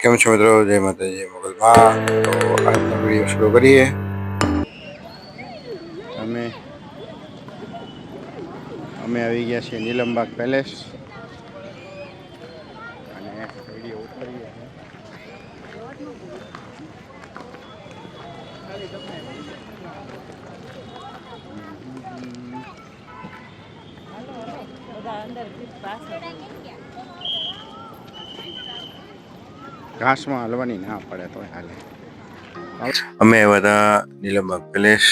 કેમ છો મિત્રો? જય માતાજી મોગલમાં તો આજનો વીડિયો શરૂ કરીએ. અમે અમે આવી ગયા છીએ નીલમબાગ પેલેસ. અને વીડિયો ઉતારીએ ઘાસમાં હલવાની ના પડે તો હાલે. અમે બધા નીલમબાગ પેલેસ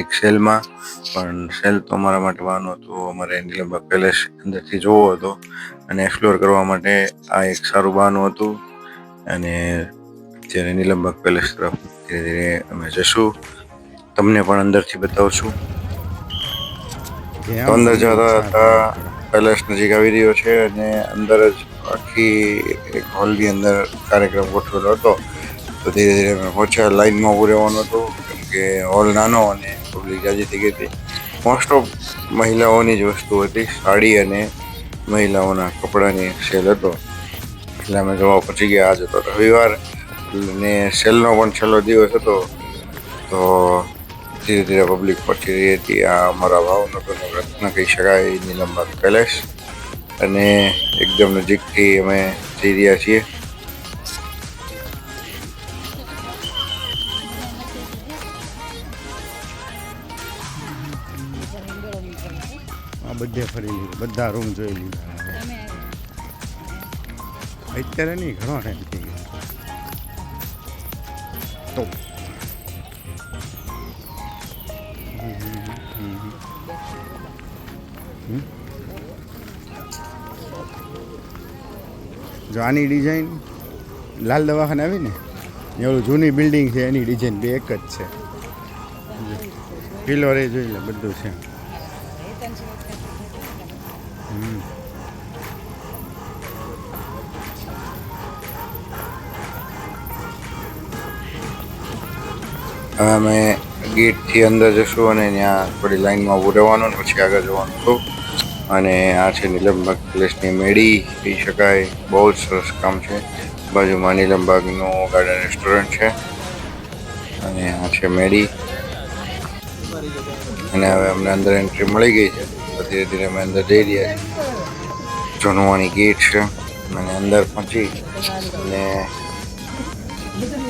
એક સેલમાં, પણ સેલ તો અમારા માટે વાનો હતો. અમારે નીલમબાગ પેલેસ અંદરથી જોવો હતો અને એક્સપ્લોર કરવા માટે આ એક સારું બહાનું હતું. અને જ્યારે નીલમબાગ પેલેસ તરફ ધીરે ધીરે અમે જશું. તમને પણ અંદરથી બતાવશું અંદર જતા હતા પેલેસ નજીક આવી રહ્યો છે અને અંદર જ આખી એક હોલની અંદર કાર્યક્રમ ગોઠવેલો હતો. તો ધીરે ધીરે અમે પહોંચ્યા. લાઈનમાં ઊભું રહેવાનું હતું, કેમ કે હોલ નાનો અને પબ્લિક જાજી થઈ ગઈ હતી. મોસ્ટ ઓફ મહિલાઓની જ વસ્તુ હતી, સાડી અને મહિલાઓના કપડાની સેલ હતો. એટલે અમે જોવા પહોંચી ગયા. આજે તો રવિવાર ને સેલનો પણ છેલ્લો દિવસ હતો. તો ધીરે ધીરે પબ્લિક પડતી રહી હતી આ અમારા ભાવનગરનો રત્ન કહી શકાય નીલમબાગ પેલેસ અને એકદમ નજીકથી અમે જઈ રહ્યા આ બધે ફરી લીધું, બધા રૂમ જોઈ લીધા. અત્યારે નહીં, ઘણો ટાઈમ થઈ ગયો. તો જો આની ડિઝાઇન લાલ દવાખાને આવી ને એવું જૂની બિલ્ડિંગ છે, એની ડિઝાઇન બે એક જ છે. એ જોઈ લે, બધું છે. અમે ગેટથી અંદર જશું અને ત્યાં થોડી લાઈનમાં ઊભું રહેવાનું પછી આગળ જવાનું હતું અને આ છે નીલમબાગ પ્લેસની મેળી, કહી શકાય. બહુ જ સરસ કામ છે. બાજુમાં નીલમબાગનું ગાર્ડન રેસ્ટોરન્ટ છે. અને આ છે મેળી. અને હવે અમને અંદર એન્ટ્રી મળી ગઈ છે. ધીરે ધીરે અમે અંદર જઈ રહ્યા છીએ. જૂનવાણી ગેટ છે. અને અંદર પહોંચી અને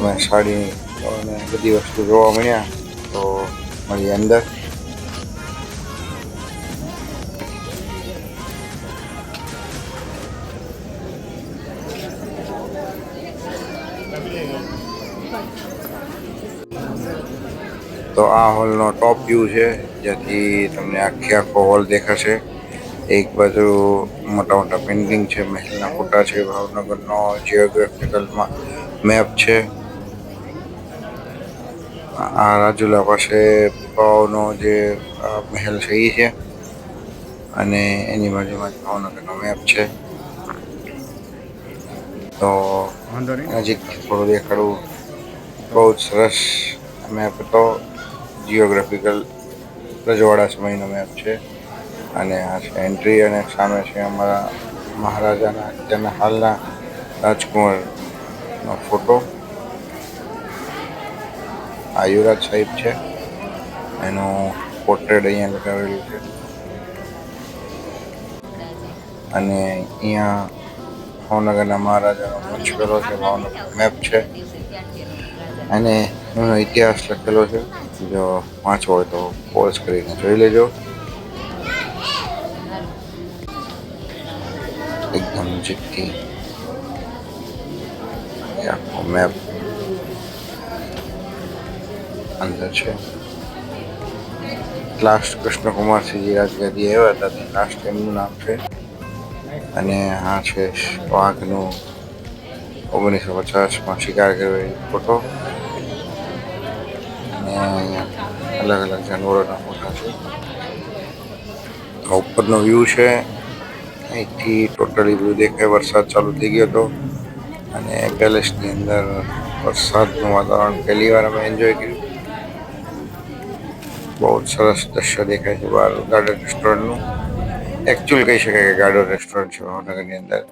અમે સાડી અને બધી વસ્તુ જોવા મળ્યા. તો મળીએ અંદર. તો આ હોલનો ટોપ વ્યૂ છે જ્યાંથી તમને આખે આખો હોલ દેખાશે. એક બાજુ મોટા મોટા પેઇન્ટિંગ છે, મહેલના ફોટા છે, ભાવનગરનો જિયોગ્રાફિકલમાં મેપ છે. આ રાજુલા પાસે ભાવનો જે મહેલ છે, એ છે. અને એની બાજુમાં જ ભાવનગરનો મેપ છે. તો નજીકથી થોડું દેખાડવું બહુ જ સરસ મેપ હતો. જિયોગ્રાફિકલ રજવાડા સમયનો મેપ છે. અને આ છે એન્ટ્રી અને સામે છે અમારા મહારાજાના તેના હાલના રાજકુમારનો ફોટો આ યુવરાજ સાહેબ છે. એનું પોર્ટ્રેટ અહીંયા લગાવેલું છે. અને અહીંયા ભાવનગરના મહારાજાનો મુશ્કેલો છે ભાવનગર મેપ છે. અને એનો ઇતિહાસ લખેલો છે, જો વાંચવો હોય તો પોઝ કરીને જોઈ લેજો. એકદમ નજીકથી આખો મેપ અંદર છે. લાસ્ટ કૃષ્ણકુમારસિંહજી રાજગાદી આવ્યા હતા લાસ્ટ એમનું નામ છે. અને આ છે, વાઘનું ઓગણીસો પચાસમાં શિકાર કર્યો ફોટો. અને અહીંયા અલગ અલગ જાનવરોના ફોટા છે. ઉપરનો વ્યૂ છે, અહીંથી ટોટલી વ્યૂ દેખાય, વરસાદ ચાલુ થઈ ગયો હતો. અને પેલેસની અંદર વરસાદનું વાતાવરણ પહેલી વાર અમે એન્જોય કર્યું. બહુ સરસ દ્રશ્ય દેખાય છે બહાર ગાર્ડન રેસ્ટોરન્ટનું એકચ્યુઅલ કહી શકાય કે ગાડો રેસ્ટોરન્ટ છે ભાવનગરની અંદર.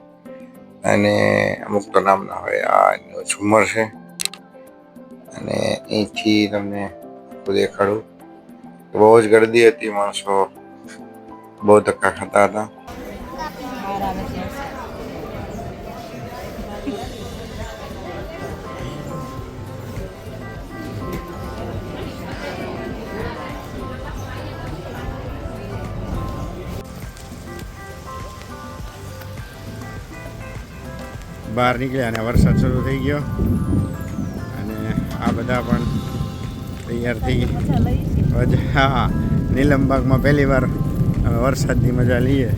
અને અમુક તો નામ ના હોય, આ એનો ઝુમર છે. અને અહીંથી તમને દેખાડું. બહુ જ ગરદી હતી, માણસો બહુ ધક્કા ખાતા હતા. બહાર નીકળ્યા અને વરસાદ શરૂ થઈ ગયો. અને આ બધા પણ તૈયાર થઈ ગયા હા નીલમબાગમાં પહેલી વાર વરસાદની મજા લઈએ.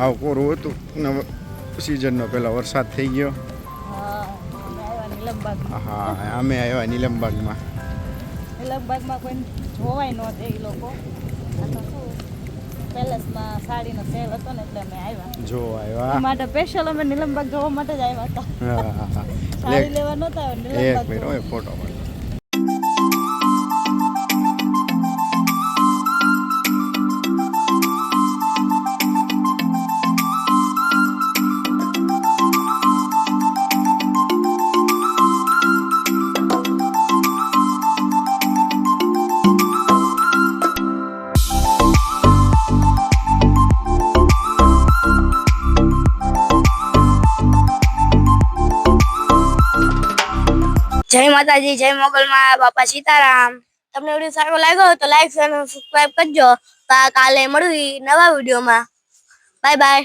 આવ કોરું હતું? ને સિઝનનો પહેલો વરસાદ થઈ ગયો. હા, અમે આવ્યા નીલમબાગમાં નીલમબાગમાં કોઈ જોવાય ન દે લોકો. પેલેસમાં સાડીનો સેલ હતો ને એટલે અમે આવ્યા. જો આવ્યા. માટે સ્પેશિયલ અમે નીલમબાગ જોવા માટે જ આવ્યા હતા. સાડી લેવા નહોતા એક આવ્યા મિનિટ નીલમબાગ ફોટો જય માતાજી, જય મોગલમાં, બાપા સીતારામ. તમને વીડિયો સારો લાગ્યો તો લાઈક અને સબસ્ક્રાઈબ કરજો. કાલે મળવી નવા વિડીયોમાં બાય બાય